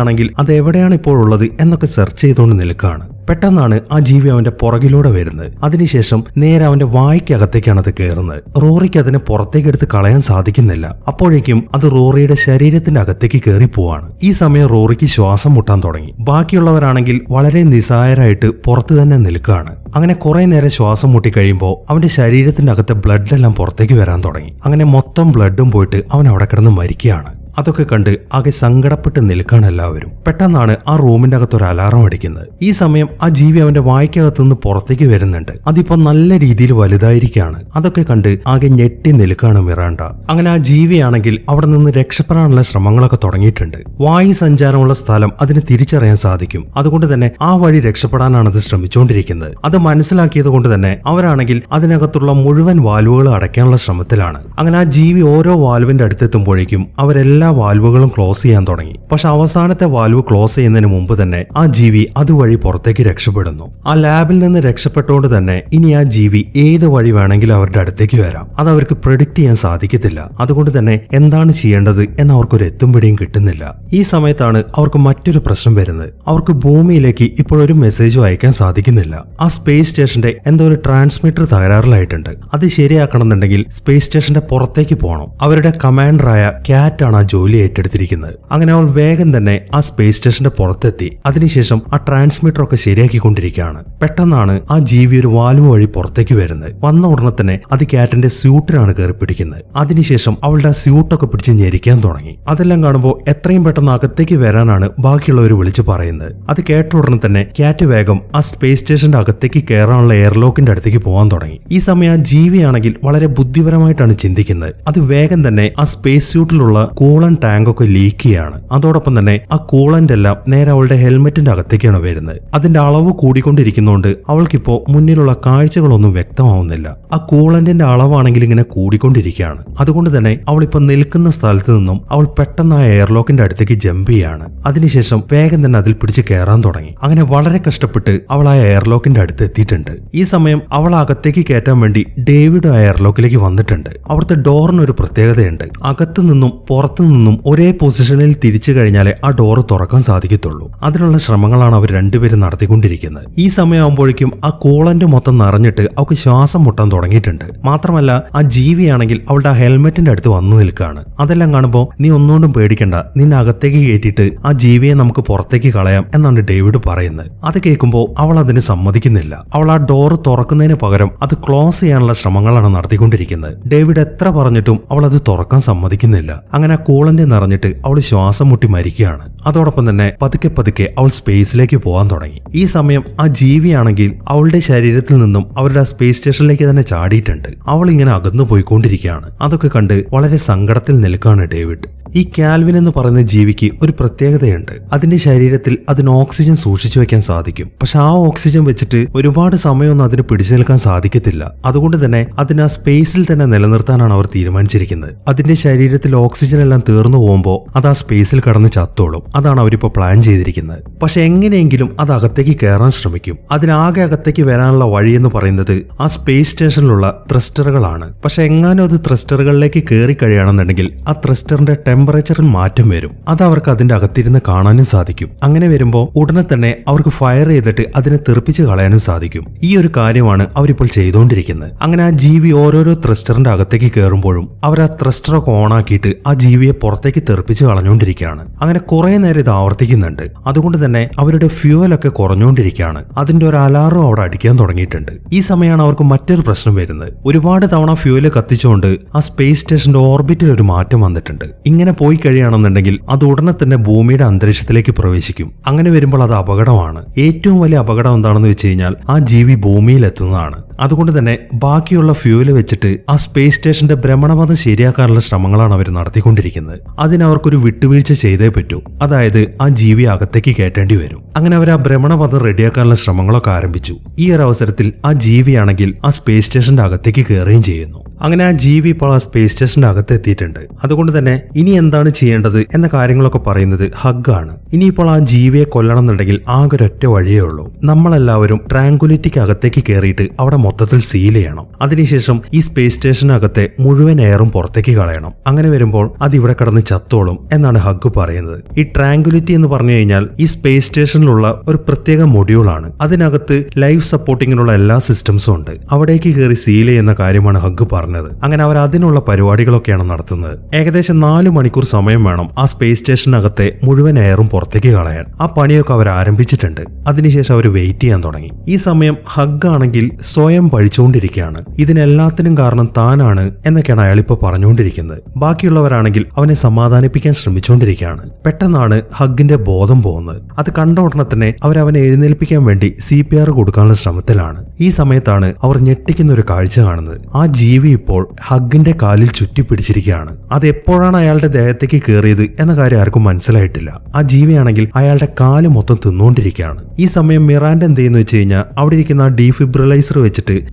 ആണെങ്കിൽ അത് എവിടെയാണ് ഇപ്പോൾ ഉള്ളത് എന്നൊക്കെ സെർച്ച് ചെയ്തുകൊണ്ട് നിൽക്കുകയാണ്. പെട്ടെന്നാണ് ആ ജീവി അവന്റെ പുറകിലൂടെ വരുന്നത്. അതിനുശേഷം നേരെ അവന്റെ വായ്ക്കകത്തേക്കാണ് അത് കയറുന്നത്. റോറിക്ക് അതിനെ പുറത്തേക്ക് എടുത്ത് കളയാൻ സാധിക്കുന്നില്ല. അപ്പോഴേക്കും അത് റോറിയുടെ ശരീരത്തിന്റെ അകത്തേക്ക് കയറി പോവാണ്. ഈ സമയം റോറിക്ക് ശ്വാസം മുട്ടാൻ തുടങ്ങി. ബാക്കിയുള്ളവരാണെങ്കിൽ വളരെ നിസ്സായരായിട്ട് പുറത്തു തന്നെ നിൽക്കുകയാണ്. അങ്ങനെ കുറെ നേരം ശ്വാസം മുട്ടി കഴിയുമ്പോൾ അവന്റെ ശരീരത്തിന്റെ അകത്തെ ബ്ലഡ് എല്ലാം പുറത്തേക്ക് വരാൻ തുടങ്ങി. അങ്ങനെ മൊത്തം ബ്ലഡും പോയിട്ട് അവൻ അവിടെ കിടന്ന് മരിക്കുകയാണ്. അതൊക്കെ കണ്ട് ആകെ സങ്കടപ്പെട്ട് നിൽക്കാണ് എല്ലാവരും. പെട്ടെന്നാണ് ആ റൂമിന്റെ അകത്ത് ഒരു അലാറം അടിക്കുന്നത്. ഈ സമയം ആ ജീവി അവന്റെ വായ്ക്കകത്ത് നിന്ന് പുറത്തേക്ക് വരുന്നുണ്ട്. അതിപ്പോ നല്ല രീതിയിൽ വലുതായിരിക്കാണ് അതൊക്കെ കണ്ട് ആകെ ഞെട്ടി നിൽക്കാണ് മിറാണ്ട. അങ്ങനെ ആ ജീവിയാണെങ്കിൽ അവിടെ നിന്ന് രക്ഷപ്പെടാനുള്ള ശ്രമങ്ങളൊക്കെ തുടങ്ങിയിട്ടുണ്ട്. വായു സഞ്ചാരമുള്ള സ്ഥലം അതിന് തിരിച്ചറിയാൻ സാധിക്കും. അതുകൊണ്ട് തന്നെ ആ വഴി രക്ഷപ്പെടാനാണ് അത് ശ്രമിച്ചുകൊണ്ടിരിക്കുന്നത്. അത് മനസ്സിലാക്കിയത് കൊണ്ട് തന്നെ അവരാണെങ്കിൽ അതിനകത്തുള്ള മുഴുവൻ വാൽവുകൾ അടയ്ക്കാനുള്ള ശ്രമത്തിലാണ്. അങ്ങനെ ആ ജീവി ഓരോ വാൽവിന്റെ അടുത്തെത്തുമ്പോഴേക്കും അവരെല്ലാ വാൽവുകളും ക്ലോസ് ചെയ്യാൻ തുടങ്ങി. പക്ഷെ അവസാനത്തെ വാൽവ് ക്ലോസ് ചെയ്യുന്നതിന് മുമ്പ് തന്നെ ആ ജീവി അതുവഴി പുറത്തേക്ക് രക്ഷപ്പെടുന്നു. ആ ലാബിൽ നിന്ന് രക്ഷപ്പെട്ടുകൊണ്ട് തന്നെ ഇനി ആ ജീവി ഏത് വഴി വേണമെങ്കിലും അവരുടെ അടുത്തേക്ക് വരാം. അത് അവർക്ക് പ്രൊഡിക്ട് ചെയ്യാൻ സാധിക്കത്തില്ല. അതുകൊണ്ട് തന്നെ എന്താണ് ചെയ്യേണ്ടത് എന്ന് അവർക്കൊരു എത്തും പിടിയും കിട്ടുന്നില്ല. ഈ സമയത്താണ് അവർക്ക് മറ്റൊരു പ്രശ്നം വരുന്നത്. അവർക്ക് ഭൂമിയിലേക്ക് ഇപ്പോഴൊരു മെസ്സേജും അയക്കാൻ സാധിക്കുന്നില്ല. ആ സ്പേസ് സ്റ്റേഷന്റെ എന്തോ ഒരു ട്രാൻസ്മിറ്റർ തകരാറിലായിട്ടുണ്ട്. അത് ശരിയാക്കണമെന്നുണ്ടെങ്കിൽ സ്പേസ് സ്റ്റേഷന്റെ പുറത്തേക്ക് പോകണം അവരുടെ കമാൻഡറായ ക്യാറ്റ് ആണ് ആ ജോലി ഏറ്റെടുത്തിരിക്കുന്നത്. അങ്ങനെ അവൾ വേഗം തന്നെ ആ സ്പേസ് സ്റ്റേഷന്റെ പുറത്തെത്തി. അതിനുശേഷം ആ ട്രാൻസ്മിറ്റർ ഒക്കെ ശരിയാക്കിക്കൊണ്ടിരിക്കുകയാണ്. പെട്ടെന്നാണ് ആ ജീവി ഒരു വാൽവ് വഴി പുറത്തേക്ക് വരുന്നത്. വന്ന ഉടനെ തന്നെ അത് കാറ്റിന്റെ സ്യൂട്ടിലാണ് കയറി പിടിക്കുന്നത് അതിനുശേഷം അവളുടെ ആ സ്യൂട്ടൊക്കെ പിടിച്ച് ഞെരിക്കാൻ തുടങ്ങി. അതെല്ലാം കാണുമ്പോൾ എത്രയും പെട്ടെന്ന് അകത്തേക്ക് വരാനാണ് ബാക്കിയുള്ളവർ വിളിച്ചു പറയുന്നത്. അത് കേട്ട ഉടനെ തന്നെ കാറ്റ് വേഗം ആ സ്പേസ് സ്റ്റേഷന്റെ അകത്തേക്ക് കയറാനുള്ള എയർലോക്കിന്റെ അടുത്തേക്ക് പോകാൻ തുടങ്ങി. ഈ സമയം ആ ജീവിയാണെങ്കിൽ വളരെ ബുദ്ധിപരമായിട്ടാണ് ചിന്തിക്കുന്നത്. അത് വേഗം തന്നെ ആ സ്പേസ് സ്യൂട്ടിലുള്ള കൂളൻ ടാങ്ക് ഒക്കെ ലീക്ക് ചെയ്യാണ് അതോടൊപ്പം തന്നെ ആ കൂളന്റ് എല്ലാം നേരെ അവളുടെ ഹെൽമെറ്റിന്റെ അകത്തേക്കാണ് വരുന്നത്. അതിന്റെ അളവ് കൂടിക്കൊണ്ടിരിക്കുന്നതുകൊണ്ട് അവൾക്കിപ്പോ മുന്നിലുള്ള കാഴ്ചകളൊന്നും വ്യക്തമാവുന്നില്ല. ആ കൂളന്റിന്റെ അളവാണെങ്കിൽ ഇങ്ങനെ കൂടിക്കൊണ്ടിരിക്കുകയാണ്. അതുകൊണ്ട് തന്നെ അവൾ ഇപ്പൊ നിൽക്കുന്ന സ്ഥലത്ത് നിന്നും അവൾ പെട്ടെന്ന് ആ എയർലോക്കിന്റെ അടുത്തേക്ക് ജമ്പ് ചെയ്യാണ്. അതിനുശേഷം വേഗം തന്നെ അതിൽ പിടിച്ച് കയറാൻ തുടങ്ങി. അങ്ങനെ വളരെ കഷ്ടപ്പെട്ട് അവൾ ആ എയർലോക്കിന്റെ അടുത്ത് എത്തിയിട്ടുണ്ട്. ഈ സമയം അവൾ അകത്തേക്ക് കയറ്റാൻ വേണ്ടി ഡേവിഡ് ആ എയർലോക്കിലേക്ക് വന്നിട്ടുണ്ട്. അവിടുത്തെ ഡോറിനൊരു പ്രത്യേകതയുണ്ട്. അകത്തു നിന്നും പുറത്തു നിന്നും ഒരേ പൊസിഷനിൽ തിരിച്ചു കഴിഞ്ഞാലേ ആ ഡോർ തുറക്കാൻ സാധിക്കത്തുള്ളൂ. അതിനുള്ള ശ്രമങ്ങളാണ് അവർ രണ്ടുപേരും നടത്തിക്കൊണ്ടിരിക്കുന്നത്. ഈ സമയമാകുമ്പോഴേക്കും ആ കൂളന്റ് മൊത്തം നിറഞ്ഞിട്ട് അവൾക്ക് ശ്വാസം മുട്ടാൻ തുടങ്ങിയിട്ടുണ്ട്. മാത്രമല്ല ആ ജീവിയാണെങ്കിൽ അവളുടെ ആ ഹെൽമെറ്റിന്റെ അടുത്ത് വന്നു നിൽക്കുകയാണ്. അതെല്ലാം കാണുമ്പോൾ നീ ഒന്നുകൊണ്ടും പേടിക്കണ്ട. നിന്നെ അകത്തേക്ക് കയറ്റിയിട്ട് ആ ജീവിയെ നമുക്ക് പുറത്തേക്ക് കളയാം എന്നാണ് ഡേവിഡ് പറയുന്നത്. അത് കേൾക്കുമ്പോൾ അവൾ അതിന് സമ്മതിക്കുന്നില്ല. അവൾ ആ ഡോർ തുറക്കുന്നതിന് പകരം അത് ക്ലോസ് ചെയ്യാനുള്ള ശ്രമങ്ങളാണ് നടത്തിക്കൊണ്ടിരിക്കുന്നത്. ഡേവിഡ് എത്ര പറഞ്ഞിട്ടും അവൾ അത് തുറക്കാൻ സമ്മതിക്കുന്നില്ല. അങ്ങനെ ആ കൂളന്റ് നിറഞ്ഞിട്ട് അവൾ ശ്വാസം മുട്ടി മരിക്കുകയാണ്. അതോടൊപ്പം തന്നെ പതുക്കെ പതുക്കെ അവൾ സ്പേസിലേക്ക് പോകാൻ തുടങ്ങി. ഈ സമയം ആ ജീവിയാണെങ്കിൽ അവളുടെ ശരീരത്തിൽ നിന്നും അവരുടെ സ്പേസ് സ്റ്റേഷനിലേക്ക് തന്നെ ചാടിയിട്ടുണ്ട്. അവൾ ഇങ്ങനെ അകന്നു പോയിക്കൊണ്ടിരിക്കുകയാണ് അതൊക്കെ കണ്ട് വളരെ സങ്കടത്തിൽ നിൽക്കുകയാണ് ഡേവിഡ്. ഈ കാൽവിൻ എന്ന് പറയുന്ന ജീവിക്ക് ഒരു പ്രത്യേകതയുണ്ട്. അതിന്റെ ശരീരത്തിൽ അതിന് ഓക്സിജൻ സൂക്ഷിച്ചു വെക്കാൻ സാധിക്കും. പക്ഷെ ആ ഓക്സിജൻ വെച്ചിട്ട് ഒരുപാട് സമയമൊന്നും അതിന് പിടിച്ചു നിൽക്കാൻ സാധിക്കത്തില്ല. അതുകൊണ്ട് തന്നെ അതിന് ആ സ്പേസിൽ തന്നെ നിലനിർത്താനാണ് അവർ തീരുമാനിച്ചിരിക്കുന്നത്. അതിന്റെ ശരീരത്തിൽ ഓക്സിജൻ എല്ലാം തീർന്നു പോകുമ്പോൾ അത് ആ സ്പേസിൽ കടന്ന് ചത്തോളും. അതാണ് അവരിപ്പോ പ്ലാൻ ചെയ്തിരിക്കുന്നത്. പക്ഷെ എങ്ങനെയെങ്കിലും അത് അകത്തേക്ക് കയറാൻ ശ്രമിക്കും. അതിനാകെ അകത്തേക്ക് വരാനുള്ള വഴി എന്ന് പറയുന്നത് ആ സ്പേസ് സ്റ്റേഷനിലുള്ള ത്രസ്റ്ററുകളാണ്. പക്ഷെ എങ്ങാനും അത് ത്രസ്റ്ററുകളിലേക്ക് കയറി കഴിയണമെന്നുണ്ടെങ്കിൽ ആ ത്രസ്റ്ററിന്റെ ടെമ്പറേച്ചറിൽ മാറ്റം വരും. അത് അവർക്ക് അതിന്റെ അകത്തിരുന്ന് കാണാനും സാധിക്കും. അങ്ങനെ വരുമ്പോൾ ഉടനെ തന്നെ അവർക്ക് ഫയർ ചെയ്തിട്ട് അതിനെ തെറിപ്പിച്ച് കളയാനും സാധിക്കും. ഈ ഒരു കാര്യമാണ് അവരിപ്പോൾ ചെയ്തുകൊണ്ടിരിക്കുന്നത് അങ്ങനെ ആ ജീവി ഓരോരോ ത്രസ്റ്ററിന്റെ അകത്തേക്ക് കയറുമ്പോഴും അവർ ആ ത്രസ്റ്ററൊക്കെ ഓണാക്കിയിട്ട് ആ ജീവിയെ പുറത്തേക്ക് തെറിപ്പിച്ച് കളഞ്ഞുകൊണ്ടിരിക്കുകയാണ് അങ്ങനെ കുറെ നേരം ഇത് ആവർത്തിക്കുന്നുണ്ട്. അതുകൊണ്ട് തന്നെ അവരുടെ ഫ്യൂവലൊക്കെ കുറഞ്ഞുകൊണ്ടിരിക്കുകയാണ് അതിന്റെ ഒരു അലാറും അവിടെ അടിക്കാൻ തുടങ്ങിയിട്ടുണ്ട്. ഈ സമയമാണ് അവർക്ക് മറ്റൊരു പ്രശ്നം വരുന്നത്. ഒരുപാട് തവണ ഫ്യൂവൽ കത്തിച്ചുകൊണ്ട് ആ സ്പേസ് സ്റ്റേഷന്റെ ഓർബിറ്റിൽ ഒരു മാറ്റം വന്നിട്ടുണ്ട്. ഇങ്ങനെ പോയി കഴിയുകയാണെന്നുണ്ടെങ്കിൽ അത് ഉടനെ തന്നെ ഭൂമിയുടെ അന്തരീക്ഷത്തിലേക്ക് പ്രവേശിക്കും. അങ്ങനെ വരുമ്പോൾ അത് അപകടമാണ്. ഏറ്റവും വലിയ അപകടം എന്താണെന്ന് വെച്ച് കഴിഞ്ഞാൽ ആ ജീവി ഭൂമിയിൽ എത്തുന്നതാണ് അതുകൊണ്ട് തന്നെ ബാക്കിയുള്ള ഫ്യൂവൽ വെച്ചിട്ട് ആ സ്പേസ് സ്റ്റേഷന്റെ ഭ്രമണപഥം ശരിയാക്കാനുള്ള ശ്രമങ്ങളാണ് അവർ നടത്തിക്കൊണ്ടിരിക്കുന്നത്. അതിനവർക്കൊരു വിട്ടുവീഴ്ച ചെയ്തേ പറ്റൂ. അതായത് ആ ജീവി അകത്തേക്ക് കയറ്റേണ്ടി വരും. അങ്ങനെ അവർ ആ ഭ്രമണപഥം റെഡിയാക്കാനുള്ള ശ്രമങ്ങളൊക്കെ ആരംഭിച്ചു. ഈ ഒരു അവസരത്തിൽ ആ ജീവിയാണെങ്കിൽ ആ സ്പേസ് സ്റ്റേഷന്റെ അകത്തേക്ക് കയറുകയും ചെയ്യുന്നു. അങ്ങനെ ആ ജീവി ഇപ്പോൾ ആ സ്പേസ് സ്റ്റേഷന്റെ അകത്ത് എത്തിയിട്ടുണ്ട്. അതുകൊണ്ട് തന്നെ ഇനി എന്താണ് ചെയ്യേണ്ടത് എന്ന കാര്യങ്ങളൊക്കെ പറയുന്നത് ഹഗ്ഗാണ്. ഇനിയിപ്പോൾ ആ ജീവിയെ കൊല്ലണം എന്നുണ്ടെങ്കിൽ ആകെ ഒരൊറ്റ വഴിയേ ഉള്ളൂ. നമ്മളെല്ലാവരും ട്രാങ്കുലിറ്റിക്ക് അകത്തേക്ക് കയറിയിട്ട് അവിടെ മൊത്തത്തിൽ സീൽ ചെയ്യണം. അതിനുശേഷം ഈ സ്പേസ് സ്റ്റേഷനകത്തെ മുഴുവൻ എയറും പുറത്തേക്ക് കളയണം. അങ്ങനെ വരുമ്പോൾ അത് ഇവിടെ കടന്ന് ചത്തോളും എന്നാണ് ഹഗ് പറയുന്നത്. ഈ ട്രാങ്കുലിറ്റി എന്ന് പറഞ്ഞു കഴിഞ്ഞാൽ ഈ സ്പേസ് സ്റ്റേഷനിലുള്ള ഒരു പ്രത്യേക മൊഡ്യൂളാണ് അതിനകത്ത് ലൈഫ് സപ്പോർട്ടിങ്ങിനുള്ള എല്ലാ സിസ്റ്റംസും ഉണ്ട്. അവിടേക്ക് കയറി സീൽ ചെയ്യുന്ന കാര്യമാണ് ഹഗ് പറഞ്ഞത്. അങ്ങനെ അവർ അതിനുള്ള പരിപാടികളൊക്കെയാണ് നടത്തുന്നത്. ഏകദേശം നാല് മണിക്കൂർ സമയം വേണം ആ സ്പേസ് സ്റ്റേഷനകത്തെ മുഴുവൻ എയറും പുറത്തേക്ക് കളയാൻ. ആ പണിയൊക്കെ അവർ ആരംഭിച്ചിട്ടുണ്ട്. അതിനുശേഷം അവർ വെയിറ്റ് ചെയ്യാൻ തുടങ്ങി. ഈ സമയം ഹഗ് ആണെങ്കിൽ സ്വയം പഴിച്ചുകൊണ്ടിരിക്കുകയാണ് ഇതിനെല്ലാത്തിനും കാരണം താനാണ് എന്നൊക്കെയാണ് അയാൾ ഇപ്പോൾ പറഞ്ഞുകൊണ്ടിരിക്കുന്നത്. ബാക്കിയുള്ളവരാണെങ്കിൽ അവനെ സമാധാനിപ്പിക്കാൻ ശ്രമിച്ചുകൊണ്ടിരിക്കുകയാണ്. പെട്ടെന്നാണ് ഹഗ്ഗിന്റെ ബോധം പോകുന്നത്. അത് കണ്ട ഉടനെ തന്നെ അവരവനെ എഴുന്നേൽപ്പിക്കാൻ വേണ്ടി സി പി ആർ കൊടുക്കാനുള്ള ശ്രമത്തിലാണ്. ഈ സമയത്താണ് അവർ ഞെട്ടിക്കുന്ന ഒരു കാഴ്ച കാണുന്നത്. ആ ജീവി ഇപ്പോൾ ഹഗ്ഗിന്റെ കാലിൽ ചുറ്റിപ്പിടിച്ചിരിക്കുകയാണ്. അത് എപ്പോഴാണ് അയാളുടെ ദേഹത്തേക്ക് കയറിയത് എന്ന കാര്യം ആർക്കും മനസ്സിലായിട്ടില്ല. ആ ജീവിയാണെങ്കിൽ അയാളുടെ കാൽ മൊത്തം തിന്നുകൊണ്ടിരിക്കുകയാണ്. ഈ സമയം മിറാൻഡ് എന്ത് ചെയ്യുന്നു വെച്ച് കഴിഞ്ഞാൽ അവിടെ ഇരിക്കുന്ന ആ ഡീഫിബ്രിലൈസർ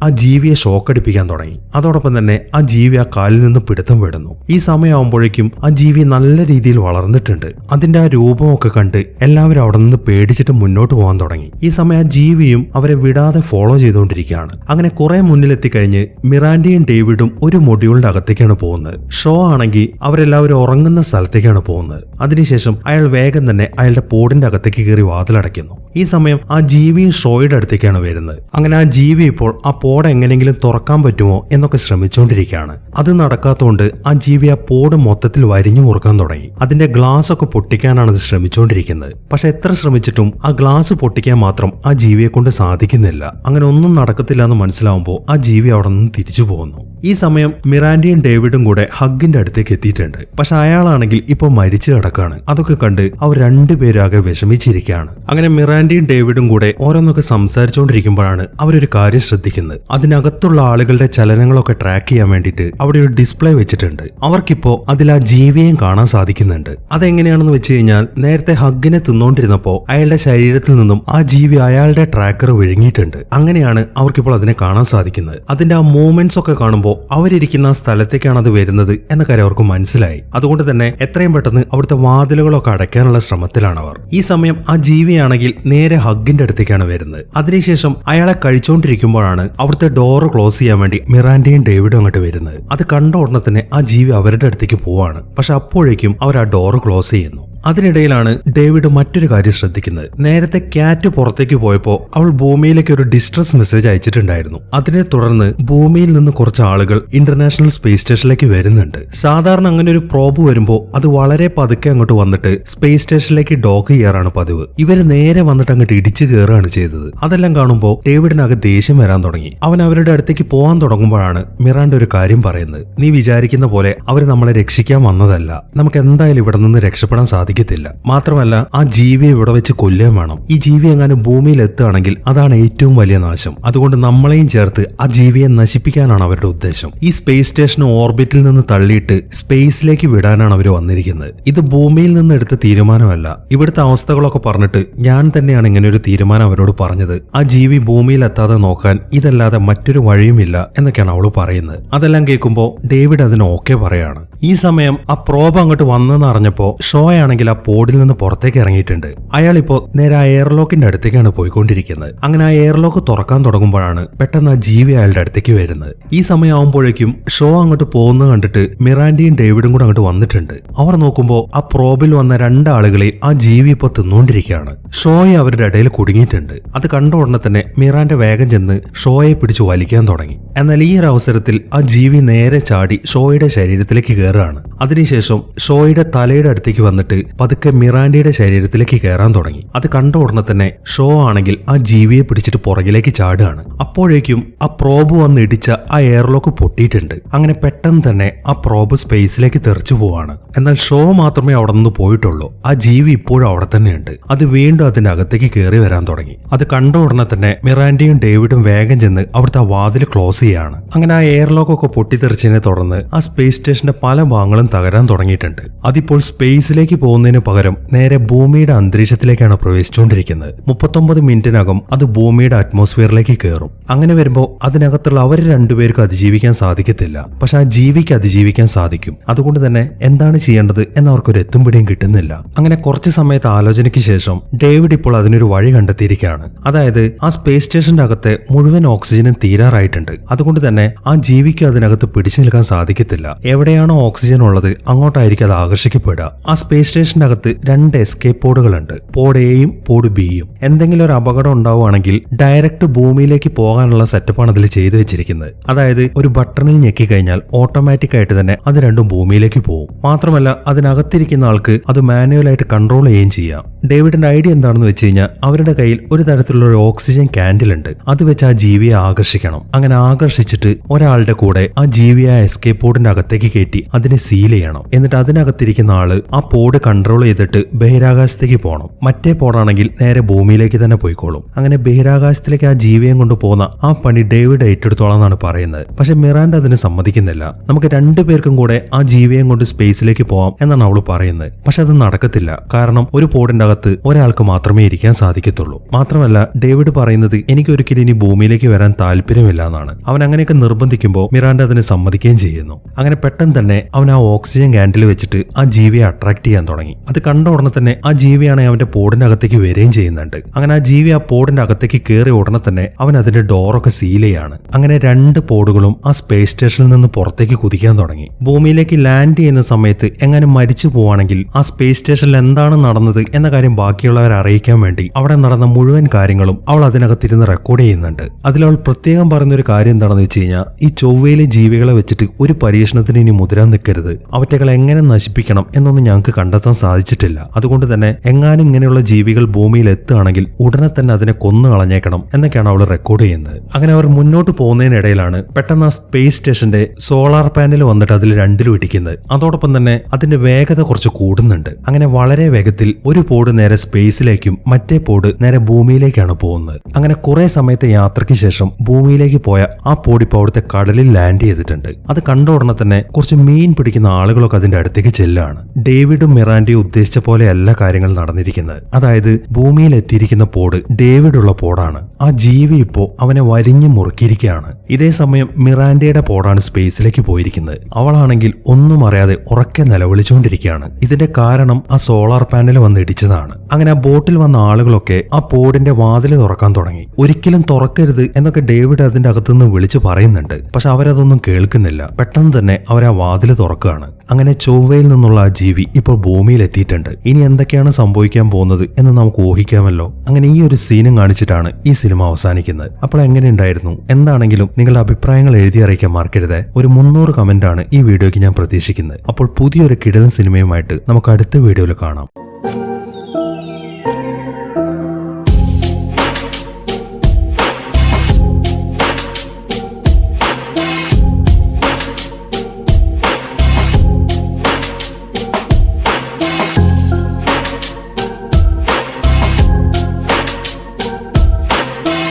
ആ ജീവിയെ ഷോക്ക് അടിപ്പിക്കാൻ തുടങ്ങി. അതോടൊപ്പം തന്നെ ആ ജീവി ആ കാലിൽ നിന്ന് പിടുത്തം വിടുന്നു. ഈ സമയമാകുമ്പോഴേക്കും ആ ജീവി നല്ല രീതിയിൽ വളർന്നിട്ടുണ്ട്. അതിന്റെ ആ രൂപമൊക്കെ കണ്ട് എല്ലാവരും അവിടെ നിന്ന് പേടിച്ചിട്ട് മുന്നോട്ട് പോകാൻ തുടങ്ങി. ഈ സമയം ആ ജീവിയും അവരെ വിടാതെ ഫോളോ ചെയ്തുകൊണ്ടിരിക്കുകയാണ്. അങ്ങനെ കുറെ മുന്നിലെത്തിക്കഴിഞ്ഞ് മിറാൻഡിയും ഡേവിഡും ഒരു മൊഡ്യൂളിന്റെ അകത്തേക്കാണ് പോകുന്നത്. ഷോ ആണെങ്കിൽ അവരെല്ലാവരും ഉറങ്ങുന്ന സ്ഥലത്തേക്കാണ് പോകുന്നത്. അതിനുശേഷം അയാൾ വേഗം തന്നെ അയാളുടെ പോടിന്റെ അകത്തേക്ക് കയറി വാതിലടയ്ക്കുന്നു. ഈ സമയം ആ ജീവി ഷോയുടെ അടുത്തേക്കാണ് വരുന്നത്. അങ്ങനെ ആ ജീവി ഇപ്പോൾ ആ പോഡ് എങ്ങനെയെങ്കിലും തുറക്കാൻ പറ്റുമോ എന്നൊക്കെ ശ്രമിച്ചുകൊണ്ടിരിക്കുകയാണ്. അത് നടക്കാത്തതുകൊണ്ട് ആ ജീവി ആ പോഡ് മൊത്തത്തിൽ വരിഞ്ഞു മുറുക്കാൻ തുടങ്ങി. അതിന്റെ ഗ്ലാസ് ഒക്കെ പൊട്ടിക്കാനാണ് അത് ശ്രമിച്ചുകൊണ്ടിരിക്കുന്നത്. പക്ഷെ എത്ര ശ്രമിച്ചിട്ടും ആ ഗ്ലാസ് പൊട്ടിക്കാൻ മാത്രം ആ ജീവിയെ കൊണ്ട് സാധിക്കുന്നില്ല. അങ്ങനെ ഒന്നും നടക്കത്തില്ല എന്ന് മനസ്സിലാവുമ്പോൾ ആ ജീവി അവിടെ നിന്ന് തിരിച്ചു പോകുന്നു. ഈ സമയം മിറാൻഡിയും ഡേവിഡും കൂടെ ഹഗ്ഗിന്റെ അടുത്തേക്ക് എത്തിയിട്ടുണ്ട്. പക്ഷെ അയാളാണെങ്കിൽ ഇപ്പൊ മരിച്ചു കിടക്കാണ്. അതൊക്കെ കണ്ട് അവർ രണ്ടുപേരാകെ വിഷമിച്ചിരിക്കുകയാണ്. അങ്ങനെ മിറാൻഡിയും ഡേവിഡും കൂടെ ഓരോന്നൊക്കെ സംസാരിച്ചുകൊണ്ടിരിക്കുമ്പോഴാണ് അവരൊരു കാര്യം ശ്രദ്ധിക്കുന്നത്. അതിനകത്തുള്ള ആളുകളുടെ ചലനങ്ങളൊക്കെ ട്രാക്ക് ചെയ്യാൻ വേണ്ടിയിട്ട് അവിടെ ഒരു ഡിസ്പ്ലേ വെച്ചിട്ടുണ്ട്. അവർക്കിപ്പോ അതിൽ ആ ജീവിയെയും കാണാൻ സാധിക്കുന്നുണ്ട്. അതെങ്ങനെയാണെന്ന് വെച്ച് കഴിഞ്ഞാൽ നേരത്തെ ഹഗ്ഗിനെ തിന്നുകൊണ്ടിരുന്നപ്പോ അയാളുടെ ശരീരത്തിൽ നിന്നും ആ ജീവി അയാളുടെ ട്രാക്കർ വിഴുങ്ങിയിട്ടുണ്ട് അങ്ങനെയാണ് അവർക്കിപ്പോൾ അതിനെ കാണാൻ സാധിക്കുന്നത്. അതിന്റെ ആ മൂവ്മെന്റ്സ് ഒക്കെ കാണുമ്പോൾ അവരിയ്ക്കുന്ന അവരിക്കുന്ന സ്ഥലത്തേക്കാണ് അത് വരുന്നത് എന്ന കാര്യം അവർക്ക് മനസ്സിലായി. അതുകൊണ്ട് തന്നെ എത്രയും പെട്ടെന്ന് അവിടുത്തെ വാതിലുകളൊക്കെ അടയ്ക്കാനുള്ള ശ്രമത്തിലാണ് അവർ ഈ സമയം ആ ജീവിയാണെങ്കിൽ നേരെ ഹഗിന്റെ അടുത്തേക്കാണ് വരുന്നത്. അതിനുശേഷം അയാളെ കഴിച്ചുകൊണ്ടിരിക്കുമ്പോഴാണ് അവിടുത്തെ ഡോർ ക്ലോസ് ചെയ്യാൻ വേണ്ടി മിറാൻഡിയും ഡേവിഡും അങ്ങോട്ട് വരുന്നത്. അത് കണ്ട ഉടനെ തന്നെ ആ ജീവി അവരുടെ അടുത്തേക്ക് പോവാണ്. പക്ഷെ അപ്പോഴേക്കും അവർ ആ ഡോർ ക്ലോസ് ചെയ്യുന്നു. അതിനിടയിലാണ് ഡേവിഡ് മറ്റൊരു കാര്യം ശ്രദ്ധിക്കുന്നത്. നേരത്തെ ക്യാറ്റ് പുറത്തേക്ക് പോയപ്പോൾ അവൾ ഭൂമിയിലേക്ക് ഒരു ഡിസ്ട്രസ് മെസ്സേജ് അയച്ചിട്ടുണ്ടായിരുന്നു. അതിനെ തുടർന്ന് ഭൂമിയിൽ നിന്ന് കുറച്ച് ആളുകൾ ഇന്റർനാഷണൽ സ്പേസ് സ്റ്റേഷനിലേക്ക് വരുന്നുണ്ട്. സാധാരണ അങ്ങനെ ഒരു പ്രോബ് വരുമ്പോൾ അത് വളരെ പതുക്കെ അങ്ങോട്ട് വന്നിട്ട് സ്പേസ് സ്റ്റേഷനിലേക്ക് ഡോക്ക് ചെയ്യാറാണ് പതിവ്. ഇവർ നേരെ വന്നിട്ട് അങ്ങോട്ട് ഇടിച്ചു കയറുകയാണ് ചെയ്തത്. അതെല്ലാം കാണുമ്പോൾ ഡേവിഡിനകെ ദേഷ്യം വരാൻ തുടങ്ങി. അവൻ അവരുടെ അടുത്തേക്ക് പോകാൻ തുടങ്ങുമ്പോഴാണ് മിറാണ്ട് ഒരു കാര്യം പറയുന്നത്. നീ വിചാരിക്കുന്ന പോലെ അവർ നമ്മളെ രക്ഷിക്കാൻ വന്നതല്ല. നമുക്ക് എന്തായാലും ഇവിടെ നിന്ന് രക്ഷപ്പെടാൻ സാധിക്കത്തില്ല മാത്രമല്ല ആ ജീവിയെ ഇവിടെ വെച്ച് കൊല്ലുകയും വേണം. ഈ ജീവി എങ്ങാനും ഭൂമിയിൽ എത്തുകയാണെങ്കിൽ അതാണ് ഏറ്റവും വലിയ നാശം. അതുകൊണ്ട് നമ്മളെയും ചേർത്ത് ആ ജീവിയെ നശിപ്പിക്കാനാണ് അവരുടെ ഉദ്ദേശം. ഈ സ്പേസ് സ്റ്റേഷൻ ഓർബിറ്റിൽ നിന്ന് തള്ളിയിട്ട് സ്പേസിലേക്ക് വിടാനാണ് അവർ വന്നിരിക്കുന്നത്. ഇത് ഭൂമിയിൽ നിന്ന് എടുത്ത തീരുമാനമല്ല. ഇവിടുത്തെ അവസ്ഥകളൊക്കെ പറഞ്ഞിട്ട് ഞാൻ തന്നെയാണ് ഇങ്ങനെ ഒരു തീരുമാനം അവരോട് പറഞ്ഞത്. ആ ജീവി ഭൂമിയിൽ എത്താതെ നോക്കാൻ ഇതല്ലാതെ മറ്റൊരു വഴിയുമില്ല എന്നൊക്കെയാണ് അവൾ പറയുന്നത്. അതെല്ലാം കേൾക്കുമ്പോൾ ഡേവിഡ് അതിന് ഓക്കെ പറയാണ്. ഈ സമയം ആ പ്രോബ് അങ്ങോട്ട് വന്നെന്ന് അറിഞ്ഞപ്പോ ഷോ ആണെങ്കിൽ ആ പോഡിൽ നിന്ന് പുറത്തേക്ക് ഇറങ്ങിയിട്ടുണ്ട്. അയാൾ ഇപ്പോ നേരെ ആ എയർലോക്കിന്റെ അടുത്തേക്കാണ് പോയിക്കൊണ്ടിരിക്കുന്നത്. അങ്ങനെ ആ എയർലോക്ക് തുറക്കാൻ തുടങ്ങുമ്പോഴാണ് പെട്ടെന്ന് ആ ജീവി അയാളുടെ അടുത്തേക്ക് വരുന്നത്. ഈ സമയമാകുമ്പോഴേക്കും ഷോ അങ്ങോട്ട് പോകുന്നത് കണ്ടിട്ട് മിറാൻഡിയും ഡേവിഡും കൂടെ അങ്ങോട്ട് വന്നിട്ടുണ്ട്. അവർ നോക്കുമ്പോൾ ആ പ്രോബിൽ വന്ന രണ്ടാളുകളെ ആ ജീവി ഇപ്പൊ തിന്നുകൊണ്ടിരിക്കുകയാണ് ഷോയെ അവരുടെ ഇടയിൽ കുടുങ്ങിയിട്ടുണ്ട്. അത് കണ്ട ഉടനെ തന്നെ മിറാന്റെ വേഗം ചെന്ന് ഷോയെ പിടിച്ച് വലിക്കാൻ തുടങ്ങി. എന്നാൽ ഈ ഒരു അവസരത്തിൽ ആ ജീവി നേരെ ചാടി ഷോയുടെ ശരീരത്തിലേക്ക് കയറി. കയറുകയാണ് അതിനുശേഷം ഷോയുടെ തലയുടെ അടുത്തേക്ക് വന്നിട്ട് പതുക്കെ മിറാൻഡിയുടെ ശരീരത്തിലേക്ക് കയറാൻ തുടങ്ങി. അത് കണ്ട ഉടനെ തന്നെ ഷോ ആണെങ്കിൽ ആ ജീവിയെ പിടിച്ചിട്ട് പുറകിലേക്ക് ചാടുകയാണ്. അപ്പോഴേക്കും ആ പ്രോബ് വന്ന് ഇടിച്ച ആ എയർലോക്ക് പൊട്ടിയിട്ടുണ്ട്. അങ്ങനെ പെട്ടെന്ന് തന്നെ ആ പ്രോബ് സ്പേസിലേക്ക് തെറിച്ചു പോവാണ്. എന്നാൽ ഷോ മാത്രമേ അവിടെ നിന്ന് പോയിട്ടുള്ളൂ. ആ ജീവി ഇപ്പോഴും അവിടെ തന്നെയുണ്ട്. അത് വീണ്ടും അതിന്റെ അകത്തേക്ക് കയറി വരാൻ തുടങ്ങി. അത് കണ്ട ഉടനെ തന്നെ മിറാൻഡിയും ഡേവിഡും വേഗം ചെന്ന് അവിടുത്തെ ആ വാതിൽ ക്ലോസ് ചെയ്യാണ്. അങ്ങനെ ആ എയർലോക്കൊക്കെ പൊട്ടിത്തെറിച്ചതിനെ തുടർന്ന് ആ സ്പേസ് സ്റ്റേഷന്റെ പല ഭാഗങ്ങളും തകരാൻ തുടങ്ങിയിട്ടുണ്ട്. അതിപ്പോൾ സ്പേസിലേക്ക് പോകുന്നതിന് പകരം നേരെ ഭൂമിയുടെ അന്തരീക്ഷത്തിലേക്കാണ് പ്രവേശിച്ചുകൊണ്ടിരിക്കുന്നത്. മുപ്പത്തൊമ്പത് മിനിറ്റിനകം അത് ഭൂമിയുടെ അറ്റ്മോസ്ഫിയറിലേക്ക് കയറും. അങ്ങനെ വരുമ്പോൾ അതിനകത്തുള്ള അവർ രണ്ടുപേർക്ക് അതിജീവിക്കാൻ സാധിക്കത്തില്ല. പക്ഷെ ആ ജീവിക്ക് അതിജീവിക്കാൻ സാധിക്കും. അതുകൊണ്ട് തന്നെ എന്താണ് ചെയ്യേണ്ടത് എന്നവർക്കൊരു എത്തും പിടിയും കിട്ടുന്നില്ല. അങ്ങനെ കുറച്ച് സമയത്ത് ആലോചനയ്ക്ക് ശേഷം ഡേവിഡ് ഇപ്പോൾ അതിനൊരു വഴി കണ്ടെത്തിയിരിക്കുകയാണ്. അതായത് ആ സ്പേസ് സ്റ്റേഷന്റെ അകത്തെ മുഴുവൻ ഓക്സിജനും തീരാറായിട്ടുണ്ട്. അതുകൊണ്ട് തന്നെ ആ ജീവിക്ക് അതിനകത്ത് പിടിച്ചു നിൽക്കാൻ സാധിക്കത്തില്ല. എവിടെയാണോ ഓക്സിജൻ ഉള്ളത് അങ്ങോട്ടായിരിക്കും അത് ആകർഷിക്കപ്പെടുക. ആ സ്പേസ് സ്റ്റേഷന്റെ അകത്ത് രണ്ട് എസ്കേപ്പ് പോഡുകളുണ്ട്. പോഡ് എയും പോഡ് ബിയും എന്തെങ്കിലും ഒരു അപകടം ഉണ്ടാവുകയാണെങ്കിൽ ഡയറക്റ്റ് ഭൂമിയിലേക്ക് പോകാനുള്ള സെറ്റപ്പാണ് അതിൽ ചെയ്തു വെച്ചിരിക്കുന്നത്. അതായത് ഒരു ബട്ടണിൽ ഞെക്കി കഴിഞ്ഞാൽ ഓട്ടോമാറ്റിക് ആയിട്ട് തന്നെ അത് രണ്ടും ഭൂമിയിലേക്ക് പോകും. മാത്രമല്ല അതിനകത്തിരിക്കുന്ന ആൾക്ക് അത് മാനുവലായിട്ട് കൺട്രോൾ ചെയ്യുകയും ചെയ്യാം. ഡേവിഡിന്റെ ഐഡിയ എന്താണെന്ന് വെച്ച് കഴിഞ്ഞാൽ അവരുടെ കയ്യിൽ ഒരു തരത്തിലുള്ള ഒരു ഓക്സിജൻ ക്യാൻഡിൽ ഉണ്ട്. അത് വെച്ച് ആ ജീവിയെ ആകർഷിക്കണം. അങ്ങനെ ആകർഷിച്ചിട്ട് ഒരാളുടെ കൂടെ ആ ജീവിയെ എസ്കേപ്പ് പോഡിന്റെ അകത്തേക്ക് കയറ്റി അതിനെ സീൽ ചെയ്യണം. എന്നിട്ട് അതിനകത്തിരിക്കുന്ന ആൾ ആ പോഡ് കൺട്രോൾ ചെയ്തിട്ട് ബഹിരാകാശത്തേക്ക് പോകണം മറ്റേ പോഡാണെങ്കിൽ നേരെ ഭൂമിയിലേക്ക് തന്നെ പോയിക്കോളും. അങ്ങനെ ബഹിരാകാശത്തിലേക്ക് ആ ജീവിയെ കൊണ്ട് പോകുന്ന ആ പണി ഡേവിഡ് ഏറ്റെടുത്തോളാം എന്നാണ് പറയുന്നത്. പക്ഷെ മിറാൻഡ് അതിന് സമ്മതിക്കുന്നില്ല. നമുക്ക് രണ്ടു പേർക്കും കൂടെ ആ ജീവിയെ കൊണ്ട് സ്പേസിലേക്ക് പോവാം എന്നാണ് അവൾ പറയുന്നത്. പക്ഷെ അത് നടക്കത്തില്ല. കാരണം ഒരു പോഡിന്റെ അകത്ത് ഒരാൾക്ക് മാത്രമേ ഇരിക്കാൻ സാധിക്കത്തുള്ളൂ. മാത്രമല്ല ഡേവിഡ് പറയുന്നത് എനിക്ക് ഒരിക്കലും ഇനി ഭൂമിയിലേക്ക് വരാൻ താല്പര്യമില്ല എന്നാണ് അവൻ അങ്ങനെയൊക്കെ നിർബന്ധിക്കുമ്പോൾ മിറാൻഡ് അതിന് സമ്മതിക്കുകയും ചെയ്യുന്നു. അങ്ങനെ പെട്ടെന്ന് തന്നെ അവൻ ആ ഓക്സിജൻ ക്യാൻഡിൽ വെച്ചിട്ട് ആ ജീവിയെ അട്രാക്ട് ചെയ്യാൻ തുടങ്ങി. അത് കണ്ട ഉടനെ തന്നെ ആ ജീവിയാണെങ്കിൽ അവന്റെ പോടിന്റെ അകത്തേക്ക് വരികയും ചെയ്യുന്നുണ്ട്. അങ്ങനെ ആ ജീവി ആ പോടിന്റെ അകത്തേക്ക് കയറി ഉടനെ തന്നെ അവൻ അതിന്റെ ഡോറൊക്കെ സീൽ ചെയ്യാണ്. അങ്ങനെ രണ്ട് പോടുകളും ആ സ്പേസ് സ്റ്റേഷനിൽ നിന്ന് പുറത്തേക്ക് കുതിക്കാൻ തുടങ്ങി. ഭൂമിയിലേക്ക് ലാൻഡ് ചെയ്യുന്ന സമയത്ത് എങ്ങനെ മരിച്ചു പോവാണെങ്കിൽ ആ സ്പേസ് സ്റ്റേഷനിൽ എന്താണ് നടന്നത് എന്ന കാര്യം ബാക്കിയുള്ളവരെ അറിയിക്കാൻ വേണ്ടി അവിടെ നടന്ന മുഴുവൻ കാര്യങ്ങളും അവൾ അതിനകത്തിരുന്ന് റെക്കോർഡ് ചെയ്യുന്നുണ്ട്. അതിൽ അവൾ പ്രത്യേകം പറയുന്ന ഒരു കാര്യം എന്താണെന്ന് വെച്ച് കഴിഞ്ഞാൽ ഈ ചൊവ്വയിലെ ജീവികളെ വെച്ചിട്ട് ഒരു പരീക്ഷണത്തിന് ഇനി മുതിരാൻ നിൽക്കരുത്. അവറ്റകളെ എങ്ങനെ നശിപ്പിക്കണം എന്നൊന്നും ഞങ്ങൾക്ക് കണ്ടെത്താൻ സാധിച്ചിട്ടില്ല. അതുകൊണ്ട് തന്നെ എങ്ങാനും ഇങ്ങനെയുള്ള ജീവികൾ ഭൂമിയിൽ എത്തുകയാണെങ്കിൽ ഉടനെ തന്നെ അതിനെ കൊന്നു കളഞ്ഞേക്കണം എന്നൊക്കെയാണ് അവൾ റെക്കോർഡ് ചെയ്യുന്നത്. അങ്ങനെ അവർ മുന്നോട്ട് പോകുന്നതിനിടയിലാണ് പെട്ടെന്ന് ആ സ്പേസ് സ്റ്റേഷന്റെ സോളാർ പാനൽ വന്നിട്ട് അതിൽ രണ്ടിലും ഇടിക്കുന്നത്. അതോടൊപ്പം തന്നെ അതിന്റെ വേഗത കുറച്ച് കൂടുന്നുണ്ട്. അങ്ങനെ വളരെ വേഗത്തിൽ ഒരു പോഡ് നേരെ സ്പേസിലേക്കും മറ്റേ പോഡ് നേരെ ഭൂമിയിലേക്കാണ് പോകുന്നത്. അങ്ങനെ കുറെ സമയത്തെ യാത്രയ്ക്ക് ശേഷം ഭൂമിയിലേക്ക് പോയ ആ പോഡ് അവിടുത്തെ കടലിൽ ലാൻഡ് ചെയ്തിട്ടുണ്ട്. അത് കണ്ട ഉടനെ തന്നെ കുറച്ച് മീൻ പിടിക്കുന്ന ആളുകളൊക്കെ അതിന്റെ അടുത്തേക്ക് ചെല്ലാണ്. ഡേവിഡും മിറാൻഡിയും ഉദ്ദേശിച്ച പോലെയല്ല കാര്യങ്ങൾ നടന്നിരിക്കുന്നത്. അതായത് ഭൂമിയിൽ എത്തിയിരിക്കുന്ന പോഡ് ഡേവിഡുള്ള പോടാണ്. ആ ജീവി ഇപ്പോ അവനെ വരിഞ്ഞു മുറുക്കിയിരിക്കുകയാണ്. ഇതേ സമയം മിറാൻഡയുടെ പോടാണ് സ്പേസിലേക്ക് പോയിരിക്കുന്നത്. അവളാണെങ്കിൽ ഒന്നും അറിയാതെ ഉറക്കെ നിലവിളിച്ചുകൊണ്ടിരിക്കുകയാണ്. ഇതിന്റെ കാരണം ആ സോളാർ പാനൽ വന്ന് ഇടിച്ചതാണ്. അങ്ങനെ ആ ബോട്ടിൽ വന്ന ആളുകളൊക്കെ ആ പോടിന്റെ വാതിൽ തുറക്കാൻ തുടങ്ങി. ഒരിക്കലും തുറക്കരുത് എന്നൊക്കെ ഡേവിഡ് അതിന്റെ അകത്തുനിന്ന് വിളിച്ചു പറയുന്നുണ്ട്. പക്ഷെ അവരതൊന്നും കേൾക്കുന്നില്ല. പെട്ടെന്ന് തന്നെ അവർ ആ വാതിൽ തുറക്കുകയാണ്. അങ്ങനെ ചൊവ്വയിൽ നിന്നുള്ള ആ ജീവി ഇപ്പോൾ ഭൂമിയിൽ എത്തിയിട്ടുണ്ട്. ഇനി എന്തൊക്കെയാണ് സംഭവിക്കാൻ പോകുന്നത് എന്ന് നമുക്ക് ഊഹിക്കാമല്ലോ. അങ്ങനെ ഈ ഒരു സീനും കാണിച്ചിട്ടാണ് ഈ സിനിമ അവസാനിക്കുന്നത്. അപ്പോൾ എങ്ങനെയുണ്ടായിരുന്നു എന്താണെങ്കിലും നിങ്ങളുടെ അഭിപ്രായങ്ങൾ എഴുതി അറിയിക്കാൻ മറക്കരുത്. ഒരു മുന്നൂറ് കമന്റ് ആണ് ഈ വീഡിയോയ്ക്ക് ഞാൻ പ്രതീക്ഷിക്കുന്നത്. അപ്പോൾ പുതിയൊരു കിടലൻ സിനിമയുമായിട്ട് നമുക്ക് അടുത്ത വീഡിയോയിൽ കാണാം.